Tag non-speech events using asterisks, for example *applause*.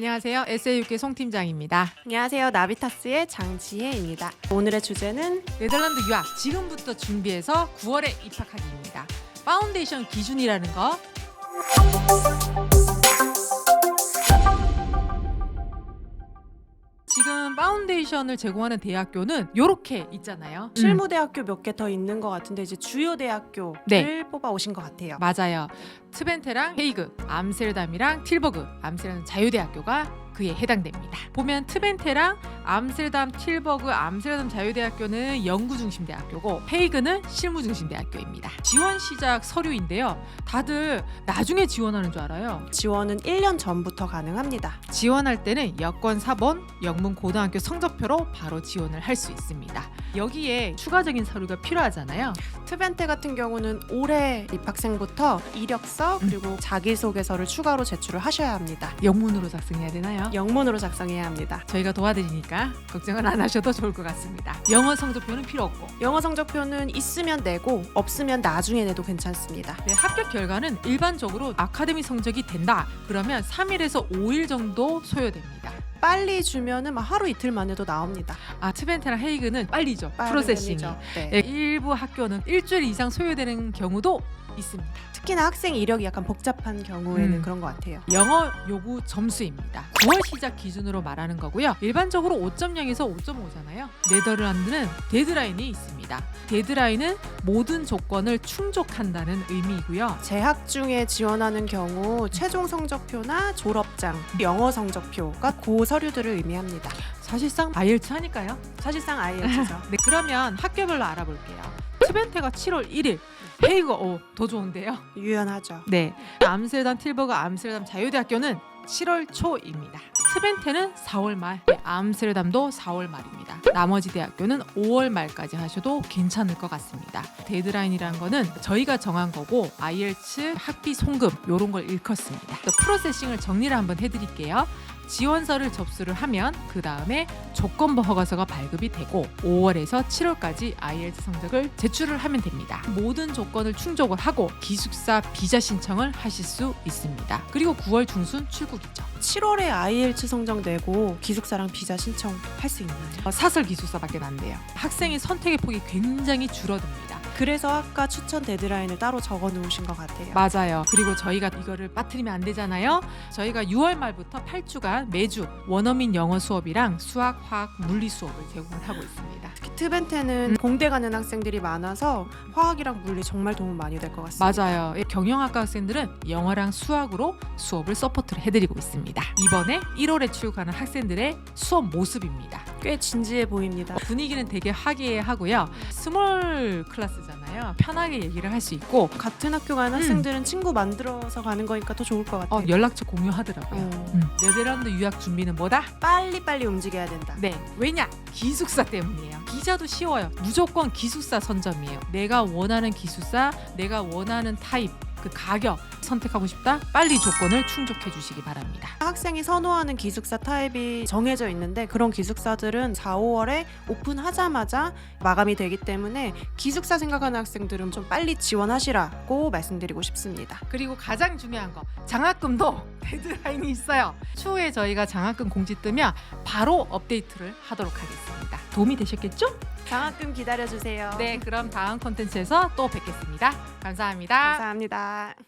안녕하세요. SA육계 송 팀장입니다. 안녕하세요. 나비타스의 장지혜입니다. 오늘의 주제는 네덜란드 유학 지금부터 준비해서 9월에 입학하기입니다. 파운데이션 기준이라는 거 지금 파운데이션을 제공하는 대학교는 이렇게 있잖아요. 음, 실무대학교 몇 개 더 있는 것 같은데 이제 주요 대학교를 네. 뽑아 오신 것 같아요. 맞아요. 트벤테랑 헤이그, 암스테르담이랑 틸버그, 암스테르담 자유대학교가 그에 해당됩니다. 보면 트벤테랑 암스테르담, 틸버그, 암스테르담 자유대학교는 연구 중심 대학교고 헤이그는 실무 중심 대학교입니다. 지원 시작 서류인데요. 다들 나중에 지원하는 줄 알아요. 지원은 1년 전부터 가능합니다. 지원할 때는 여권 4번, 영문 고등학교 성적표로 바로 지원을 할 수 있습니다. 여기에 추가적인 서류가 필요하잖아요. 트벤테 같은 경우는 올해 입학생부터 이력서 음. 그리고 자기소개서를 추가로 제출을 하셔야 합니다. 영문으로 작성해야 되나요? 영문으로 작성해야 합니다. 저희가 도와드리니까 걱정은 안 하셔도 좋을 것 같습니다. 영어 성적표는 필요 없고 영어 성적표는 있으면 내고 없으면 나중에 내도 괜찮습니다. 네, 합격 결과는 일반적으로 아카데미 성적이 된다. 그러면 3일에서 5일 정도 소요됩니다. 빨리 주면은 막 하루 이틀 만에도 나옵니다. 아 트벤테랑 헤이그는 빨리죠. 빠른 프로세싱이. 편이죠. 네. 네, 일부 학교는 일주일 이상 소요되는 경우도 있습니다. 특히나 학생 이력이 약간 복잡한 경우에는 음. 그런 것 같아요. 영어 요구 점수입니다. 9월 시작 기준으로 말하는 거고요. 일반적으로 5.0에서 5.5잖아요. 네덜란드는 데드라인이 있습니다. 데드라인은 모든 조건을 충족한다는 의미이고요. 재학 중에 지원하는 경우 최종 성적표나 졸업장, 영어 성적표가 고 서류들을 의미합니다. 사실상 아이엘츠 하니까요. 사실상 IELTS죠. *laughs* 네, 그러면 학교별로 알아볼게요. 트벤테가 7월 1일, 헤이거 어, 더 좋은데요. 유연하죠. 네, 암스테르담 틸버그 암스테르담 자유대학교는 7월 초입니다. 트벤테는 4월 말, 네, 암스테르담도 4월 말입니다. 나머지 대학교는 5월 말까지 하셔도 괜찮을 것 같습니다. 데드라인이라는 거는 저희가 정한 거고 IELTS 학비 송금 이런 걸 일컫습니다. 또 프로세싱을 정리를 한번 해드릴게요. 지원서를 접수를 하면 그 다음에 조건부 허가서가 발급이 되고 5월에서 7월까지 IELTS 성적을 제출을 하면 됩니다. 모든 조건을 충족을 하고 기숙사 비자 신청을 하실 수 있습니다. 그리고 9월 중순 출국이죠. 7월에 IELTS 성적 내고 기숙사랑 비자 신청할 수 있나요? 어, 사설 기숙사밖에 안 돼요. 학생의 선택의 폭이 굉장히 줄어듭니다. 그래서 아까 추천 데드라인을 따로 적어 놓으신 것 같아요. 맞아요. 그리고 저희가 이거를 빠뜨리면 안 되잖아요. 저희가 6월 말부터 8주간 매주 원어민 영어 수업이랑 수학, 화학, 물리 수업을 제공을 하고 있습니다. 특히 트벤테는 공대 가는 학생들이 많아서 화학이랑 물리 정말 도움 많이 될 것 같습니다. 맞아요. 예, 경영학과 학생들은 영어랑 수학으로 수업을 서포트를 해드리고 있습니다. 이번에 1월에 출국하는 학생들의 수업 모습입니다. 꽤 진지해 보입니다. 분위기는 되게 화기애애하고요. 스몰 클래스잖아요. 편하게 얘기를 할 수 있고 같은 학교 가는 음. 학생들은 친구 만들어서 가는 거니까 더 좋을 것 같아요. 어, 연락처 공유하더라고요. 어. 음. 네덜란드 유학 준비는 뭐다? 빨리 빨리 움직여야 된다. 네. 왜냐? 기숙사 때문이에요. 비자도 쉬워요. 무조건 기숙사 선점이에요. 내가 원하는 기숙사, 내가 원하는 타입, 그 가격 선택하고 싶다? 빨리 조건을 충족해 주시기 바랍니다. 학생이 선호하는 기숙사 타입이 정해져 있는데 그런 기숙사들은 4, 5월에 오픈하자마자 마감이 되기 때문에 기숙사 생각하는 학생들은 좀 빨리 지원하시라고 말씀드리고 싶습니다. 그리고 가장 중요한 거 장학금도 *laughs* 데드라인이 있어요. 추후에 저희가 장학금 공지 뜨면 바로 업데이트를 하도록 하겠습니다. 도움이 되셨겠죠? 장학금 기다려 주세요. 네, 그럼 다음 콘텐츠에서 또 뵙겠습니다. 감사합니다. 감사합니다.